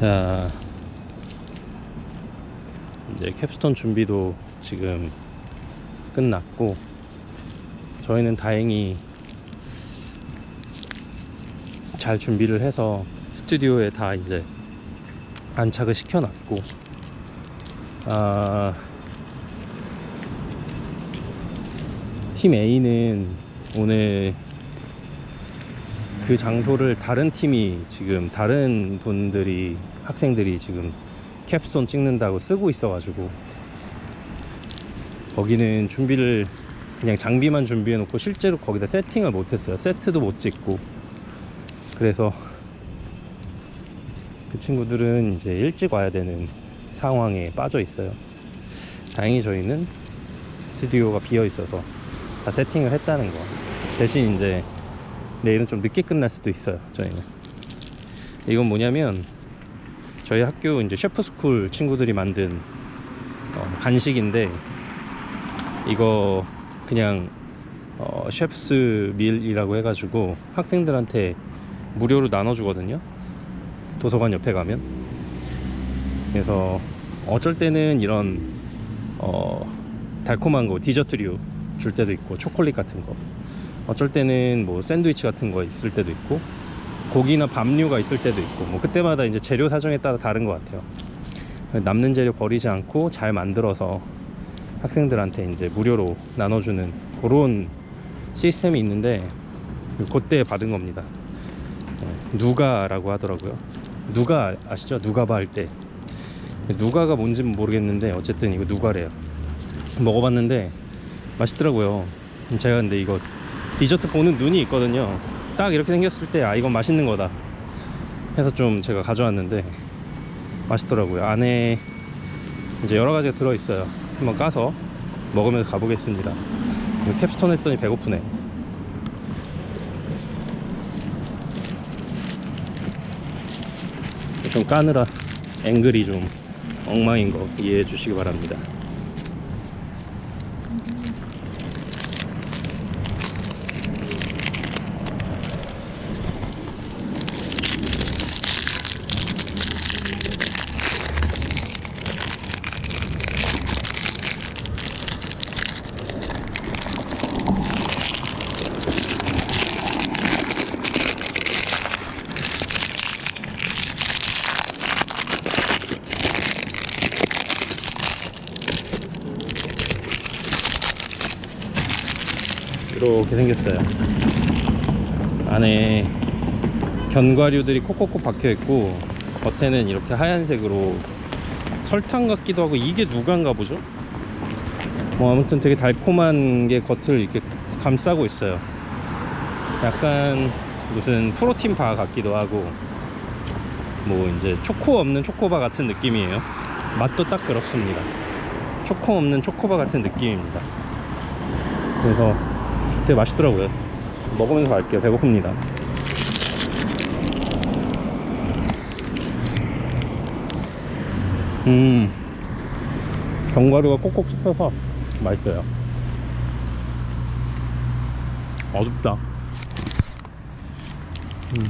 자 이제 캡스톤 준비도 지금 끝났고 저희는 다행히 잘 준비를 해서 스튜디오에 다 이제 안착을 시켜놨고 아, 팀 A는 오늘 그 장소를 다른 팀이 지금 다른 분들이 학생들이 지금 캡스톤 찍는다고 쓰고 있어가지고 거기는 준비를 그냥 장비만 준비해 놓고 실제로 거기다 세팅을 못 했어요. 세트도 못 찍고. 그래서 그 친구들은 이제 일찍 와야 되는 상황에 빠져 있어요. 다행히 저희는 스튜디오가 비어 있어서 다 세팅을 했다는 거. 대신 이제 내일은 좀 늦게 끝날 수도 있어요 저희는. 이건 뭐냐면 저희 학교 이제 셰프스쿨 친구들이 만든 어, 간식인데 이거 그냥 어, 셰프스 밀이라고 해가지고 학생들한테 무료로 나눠주거든요. 도서관 옆에 가면. 그래서 어쩔 때는 이런 어, 달콤한 거 디저트류 줄 때도 있고 초콜릿 같은 거 어쩔 때는 뭐 샌드위치 같은 거 있을 때도 있고 고기나 밥류가 있을 때도 있고 뭐 그때마다 이제 재료 사정에 따라 다른 것 같아요. 남는 재료 버리지 않고 잘 만들어서 학생들한테 이제 무료로 나눠주는 그런 시스템이 있는데 그때 받은 겁니다. 네, 누가라고 하더라고요. 누가 아시죠? 누가바 할 때. 누가가 뭔지는 모르겠는데 어쨌든 이거 누가래요. 먹어봤는데 맛있더라고요. 제가 근데 이거 디저트 보는 눈이 있거든요. 딱 이렇게 생겼을 때 아 이건 맛있는 거다. 해서 좀 제가 가져왔는데 맛있더라고요. 안에 이제 여러 가지가 들어있어요. 한번 까서 먹으면서 가보겠습니다. 캡스톤 했더니 배고프네. 좀 까느라 앵글이 좀 엉망인 거 이해해 주시기 바랍니다 이렇게 생겼어요. 안에 견과류들이 콕콕콕 박혀 있고 겉에는 이렇게 하얀색으로 설탕 같기도 하고 이게 누가인가 보죠? 뭐 아무튼 되게 달콤한 게 겉을 이렇게 감싸고 있어요. 약간 무슨 프로틴 바 같기도 하고 뭐 이제 초코 없는 초코바 같은 느낌이에요. 맛도 딱 그렇습니다. 초코 없는 초코바 같은 느낌입니다. 그래서 되게 맛있더라고요. 먹으면서 갈게요. 배고픕니다. 음 견과류가 꼭꼭 씹혀서 맛있어요. 어둡다. 음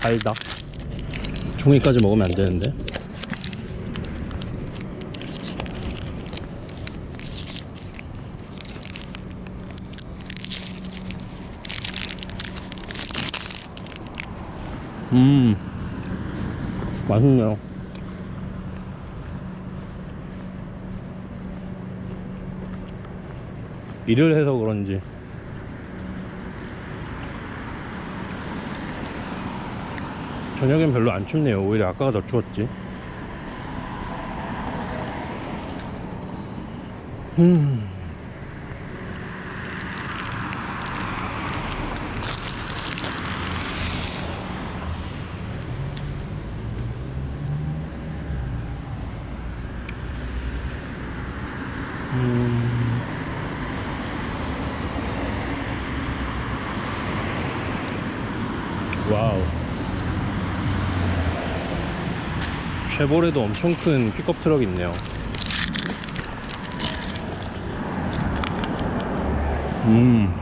달다. 종이까지 먹으면 안 되는데 음. 맛있네요. 일을 해서 그런지. 저녁엔 별로 안 춥네요. 오히려 아까가 더 추웠지. 음 재벌에도 엄청 큰 픽업 트럭이 있네요. 음.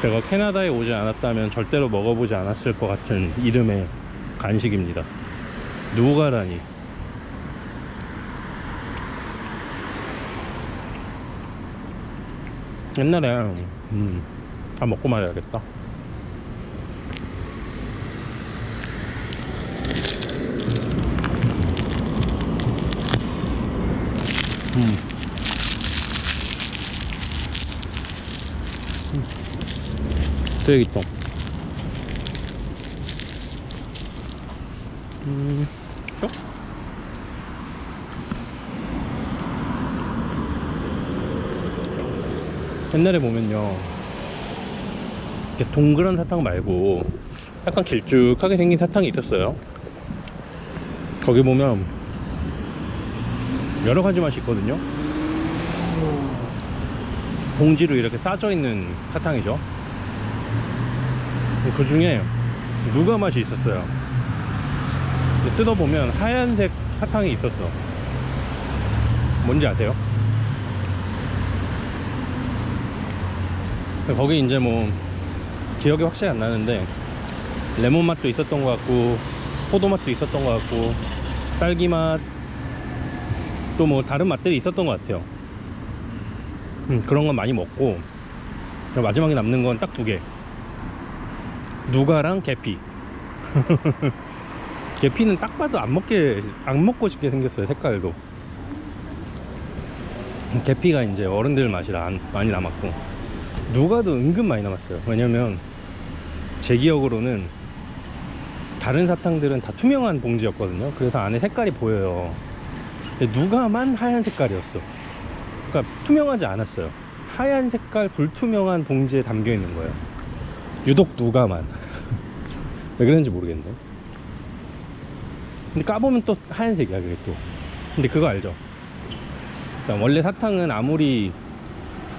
제가 캐나다에 오지 않았다면 절대로 먹어보지 않았을 것 같은 이름의 간식입니다. 누가라니. 옛날에 음, 다 먹고 말아야겠다. 음. 쓰레기통. 음, 또? 옛날에 보면요. 이렇게 동그란 사탕 말고 약간 길쭉하게 생긴 사탕이 있었어요. 거기 보면 여러 가지 맛이 있거든요. 봉지로 이렇게 싸져 있는 사탕이죠. 그 중에 누가 맛이 있었어요. 뜯어보면 하얀색 사탕이 있었어. 뭔지 아세요? 거기 이제 뭐 기억이 확실히 안 나는데 레몬 맛도 있었던 것 같고 포도 맛도 있었던 것 같고 딸기 맛 또 뭐 다른 맛들이 있었던 것 같아요. 음, 그런 건 많이 먹고 마지막에 남는 건 딱 두 개. 누가랑 계피. 계피는 딱 봐도 안 먹게 안 먹고 싶게 생겼어요 색깔도. 계피가 이제 어른들 맛이라 안- 많이 남았고 누가도 은근 많이 남았어요. 왜냐면 제 기억으로는 다른 사탕들은 다 투명한 봉지였거든요. 그래서 안에 색깔이 보여요. 누가만 하얀 색깔이었어. 그러니까 투명하지 않았어요. 하얀 색깔 불투명한 봉지에 담겨 있는 거예요. 유독 누가만. 왜 그런지 모르겠네. 근데 까보면 또 하얀색이야, 그게 또. 근데 그거 알죠? 그러니까 원래 사탕은 아무리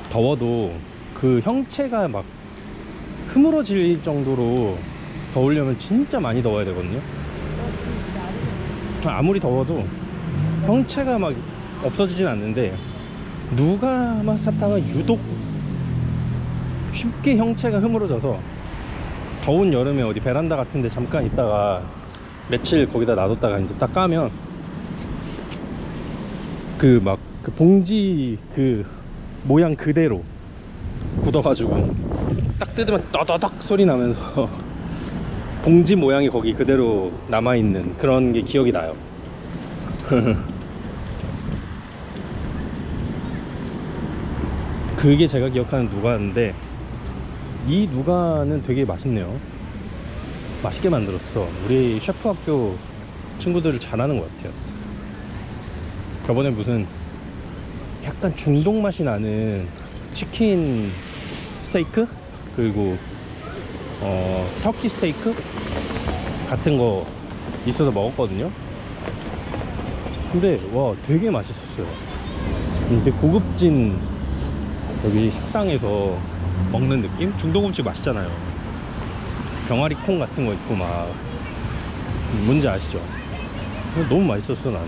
더워도 그 형체가 막 흐물어질 정도로 더우려면 진짜 많이 더워야 되거든요. 아무리 더워도 형체가 막 없어지진 않는데 누가 맛 사탕은 유독 쉽게 형체가 흐물어져서 더운 여름에 어디 베란다 같은데 잠깐 있다가 며칠 거기다 놔뒀다가 이제 딱 까면 그 막그 봉지 그 모양 그대로 굳어가지고 딱 뜯으면 떠더덕 소리 나면서 봉지 모양이 거기 그대로 남아있는 그런 게 기억이 나요. 그게 제가 기억하는 누가인데 이 누가는 되게 맛있네요. 맛있게 만들었어. 우리 셰프 학교 친구들을 잘하는 것 같아요. 저번에 무슨 약간 중동 맛이 나는 치킨 스테이크 그리고 어 터키 스테이크 같은 거 있어서 먹었거든요. 근데 와 되게 맛있었어요. 근데 고급진 여기 식당에서 먹는 느낌? 중동 음식 맛있잖아요. 병아리 콩 같은 거 있고 막 뭔지 아시죠? 너무 맛있었어 나는.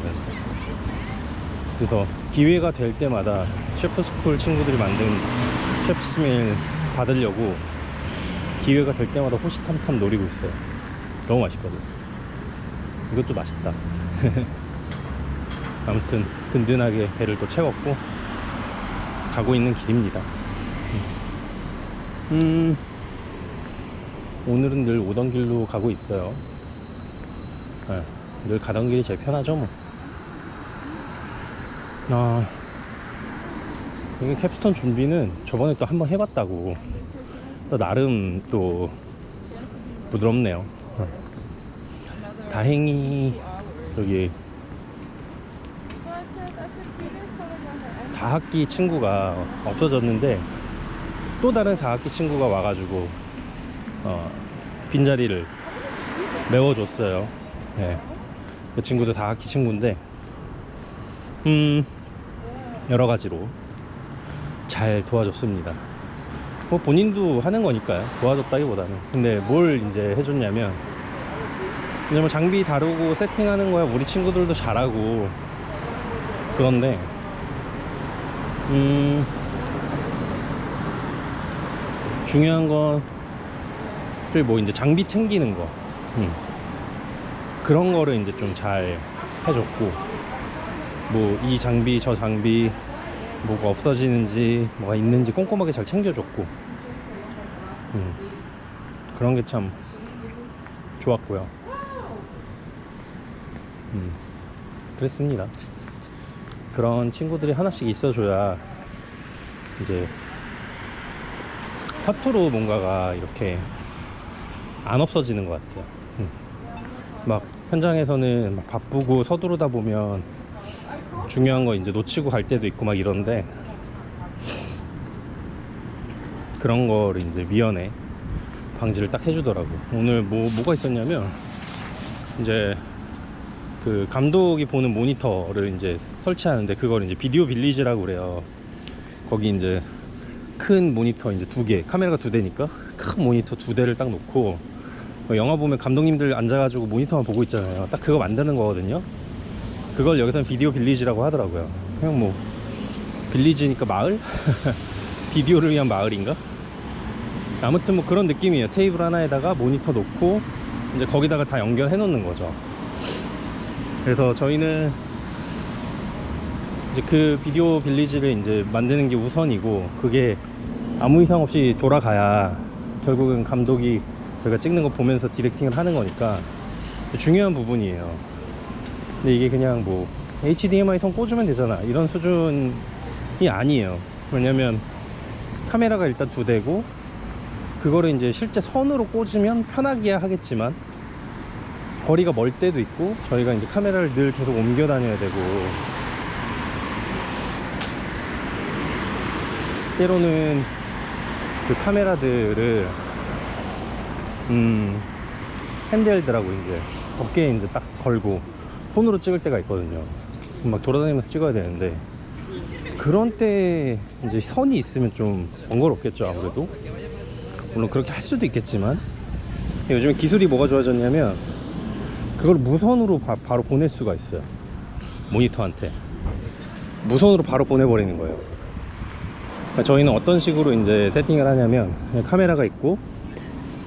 그래서 기회가 될 때마다 셰프 스쿨 친구들이 만든 셰프 스밀 받으려고 기회가 될 때마다 호시탐탐 노리고 있어요. 너무 맛있거든. 이것도 맛있다. 아무튼 든든하게 배를 또 채웠고 가고 있는 길입니다. 음, 오늘은 늘 오던 길로 가고 있어요. 네, 늘 가던 길이 제일 편하죠, 뭐. 아, 이게 캡스톤 준비는 저번에 또 한번 해봤다고. 또 나름 또 부드럽네요. 어. 다행히 여기 4학기 친구가 없어졌는데 또 다른 4학기 친구가 와가지고 어, 빈자리를 메워줬어요. 네. 그 친구도 4학기 친구인데 음 여러 가지로 잘 도와줬습니다. 뭐 본인도 하는 거니까요. 도와줬다기보다는. 근데 뭘 이제 해줬냐면 이제 뭐 장비 다루고 세팅하는 거야 우리 친구들도 잘하고 그런데 음 중요한 거를 뭐 이제 장비 챙기는 거 음. 그런 거를 이제 좀 잘 해줬고 뭐 이 장비 저 장비 뭐가 없어지는지 뭐가 있는지 꼼꼼하게 잘 챙겨줬고 음. 그런 게 참 좋았고요. 음. 그랬습니다. 그런 친구들이 하나씩 있어줘야 이제 허투루 뭔가가 이렇게 안 없어지는 것 같아요. 음. 막 현장에서는 막 바쁘고 서두르다 보면 중요한 거 이제 놓치고 갈 때도 있고 막 이런데 그런 거를 이제 미연에 방지를 딱 해주더라고. 오늘 뭐 뭐가 있었냐면 이제 그 감독이 보는 모니터를 이제 설치하는데 그걸 이제 비디오 빌리지라고 그래요. 거기 이제 큰 모니터 이제 두 개, 카메라가 두 대니까 큰 모니터 두 대를 딱 놓고 어, 영화 보면 감독님들 앉아가지고 모니터만 보고 있잖아요. 딱 그거 만드는 거거든요. 그걸 여기서는 비디오 빌리지라고 하더라고요. 그냥 뭐 빌리지니까 마을? 비디오를 위한 마을인가? 아무튼 뭐 그런 느낌이에요. 테이블 하나에다가 모니터 놓고 이제 거기다가 다 연결해 놓는 거죠. 그래서 저희는 이제 그 비디오 빌리지를 이제 만드는 게 우선이고 그게 아무 이상 없이 돌아가야 결국은 감독이 저희가 찍는 거 보면서 디렉팅을 하는 거니까 중요한 부분이에요. 근데 이게 그냥 뭐 HDMI 선 꽂으면 되잖아 이런 수준이 아니에요. 왜냐면 카메라가 일단 두 대고 그거를 이제 실제 선으로 꽂으면 편하기야 하겠지만 거리가 멀 때도 있고 저희가 이제 카메라를 늘 계속 옮겨 다녀야 되고. 때로는 그 카메라들을 음 핸드헬드라고 이제 어깨에 이제 딱 걸고 손으로 찍을 때가 있거든요. 막 돌아다니면서 찍어야 되는데 그런 때 이제 선이 있으면 좀 번거롭겠죠 아무래도. 물론 그렇게 할 수도 있겠지만. 요즘에 기술이 뭐가 좋아졌냐면 그걸 무선으로 바, 로 보낼 수가 있어요. 모니터한테. 무선으로 바로 보내버리는 거예요. 그러니까 저희는 어떤 식으로 이제 세팅을 하냐면 카메라가 있고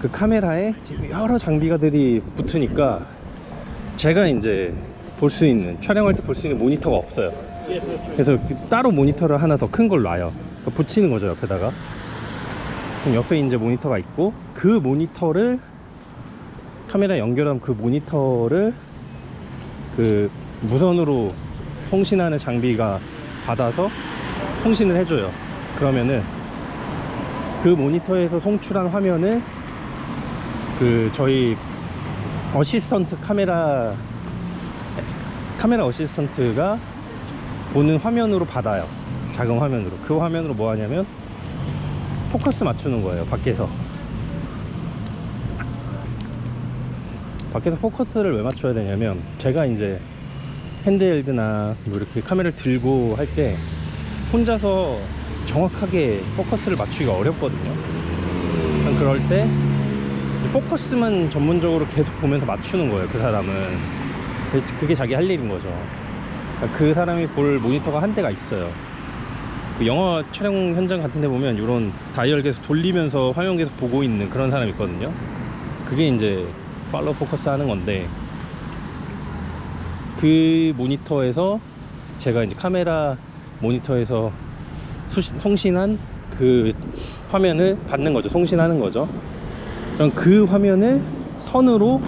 그 카메라에 지금 여러 장비가들이 붙으니까 제가 이제 볼 수 있는 촬영할 때 볼 수 있는 모니터가 없어요. 그래서 따로 모니터를 하나 더 큰 걸 놔요. 그러니까 붙이는 거죠 옆에다가. 그럼 옆에 이제 모니터가 있고 그 모니터를 카메라 연결한 그 모니터를 그 무선으로 통신하는 장비가 받아서 통신을 해줘요. 그러면은 그 모니터에서 송출한 화면을 그 저희 어시스턴트 카메라 카메라 어시스턴트가 보는 화면으로 받아요. 작은 화면으로. 그 화면으로 뭐 하냐면 포커스 맞추는 거예요. 밖에서. 밖에서 포커스를 왜 맞춰야 되냐면 제가 이제 핸드헬드나 뭐 이렇게 카메라를 들고 할 때 혼자서 정확하게 포커스를 맞추기가 어렵거든요. 그럴 때 포커스만 전문적으로 계속 보면서 맞추는 거예요. 그 사람은 그게 자기 할 일인 거죠. 그러니까 그 사람이 볼 모니터가 한 대가 있어요. 그 영화 촬영 현장 같은 데 보면 이런 다이얼 계속 돌리면서 화면 계속 보고 있는 그런 사람이 있거든요. 그게 이제 팔로우 포커스 하는 건데 그 모니터에서 제가 이제 카메라 모니터에서 수신, 송신한 그 화면을 받는 거죠. 송신하는 거죠. 그럼 그 화면을 선으로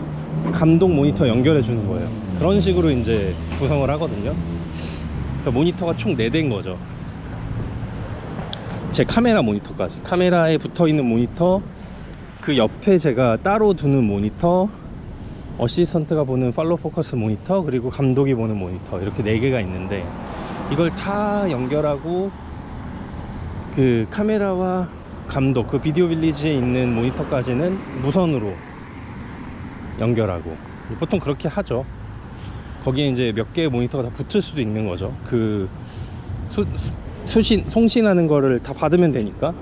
감독 모니터 연결해 주는 거예요. 그런 식으로 이제 구성을 하거든요. 그러니까 모니터가 총 4대인 거죠. 제 카메라 모니터까지. 카메라에 붙어 있는 모니터, 그 옆에 제가 따로 두는 모니터, 어시스턴트가 보는 팔로우 포커스 모니터, 그리고 감독이 보는 모니터. 이렇게 4개가 있는데, 이걸 다 연결하고, 그 카메라와 감독, 그 비디오 빌리지에 있는 모니터까지는 무선으로 연결하고. 보통 그렇게 하죠. 거기에 이제 몇 개의 모니터가 다 붙을 수도 있는 거죠. 그 수, 수, 수신, 송신하는 거를 다 받으면 되니까.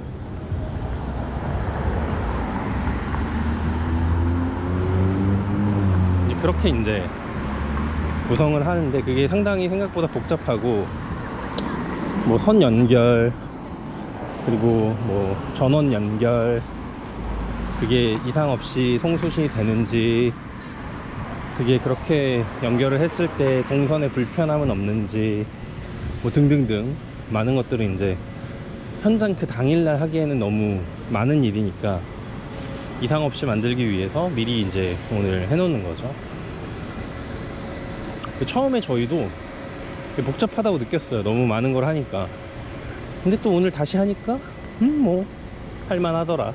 이제 그렇게 이제 구성을 하는데 그게 상당히 생각보다 복잡하고 뭐 선 연결 그리고 뭐 전원 연결 그게 이상 없이 송수신이 되는지 그게 그렇게 연결을 했을 때 동선에 불편함은 없는지 뭐 등등등 많은 것들을 이제 현장 그 당일날 하기에는 너무 많은 일이니까 이상 없이 만들기 위해서 미리 이제 오늘 해놓는 거죠. 처음에 저희도 복잡하다고 느꼈어요. 너무 많은 걸 하니까. 근데 또 오늘 다시 하니까 음뭐 할만하더라.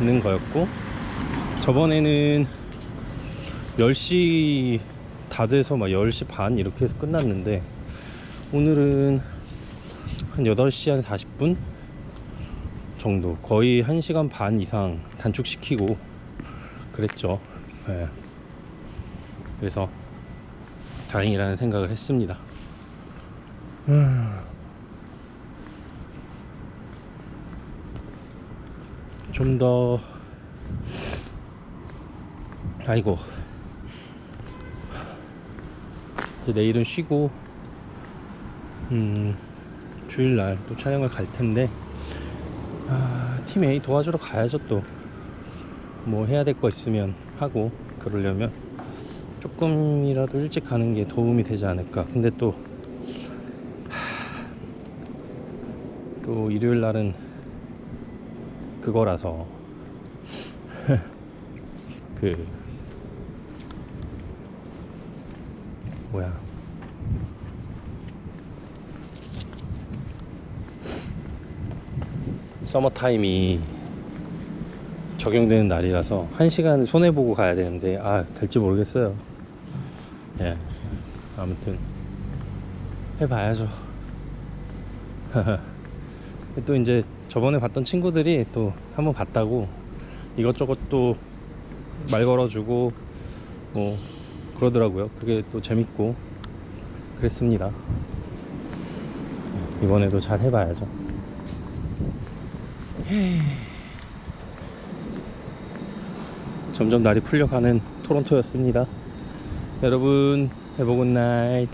는 거였고 저번에는 10시 다 돼서 막 10시 반 이렇게 해서 끝났는데 오늘은 한 8시 한 40분 정도 거의 1시간 반 이상 단축시키고 그랬죠 예. 그래서 다행이라는 생각을 했습니다. 좀더 아이고. 이제 내일은 쉬고 음 주일날 또 촬영을 갈 텐데 아, 팀 A 도와주러 가야죠 또. 뭐 해야 될 거 있으면 하고 그러려면 조금이라도 일찍 가는 게 도움이 되지 않을까. 근데 또 하, 또 일요일 날은 그거라서. 그 뭐야. 서머 타임이 적용되는 날이라서 한 시간 손해 보고 가야 되는데 아 될지 모르겠어요. 예 아무튼 해봐야죠. 또 이제 저번에 봤던 친구들이 또 한번 봤다고 이것저것 또 말 걸어주고 뭐 그러더라고요. 그게 또 재밌고 그랬습니다. 이번에도 잘 해봐야죠. 점점 날이 풀려가는 토론토였습니다. 여러분, 해보 굿나잇.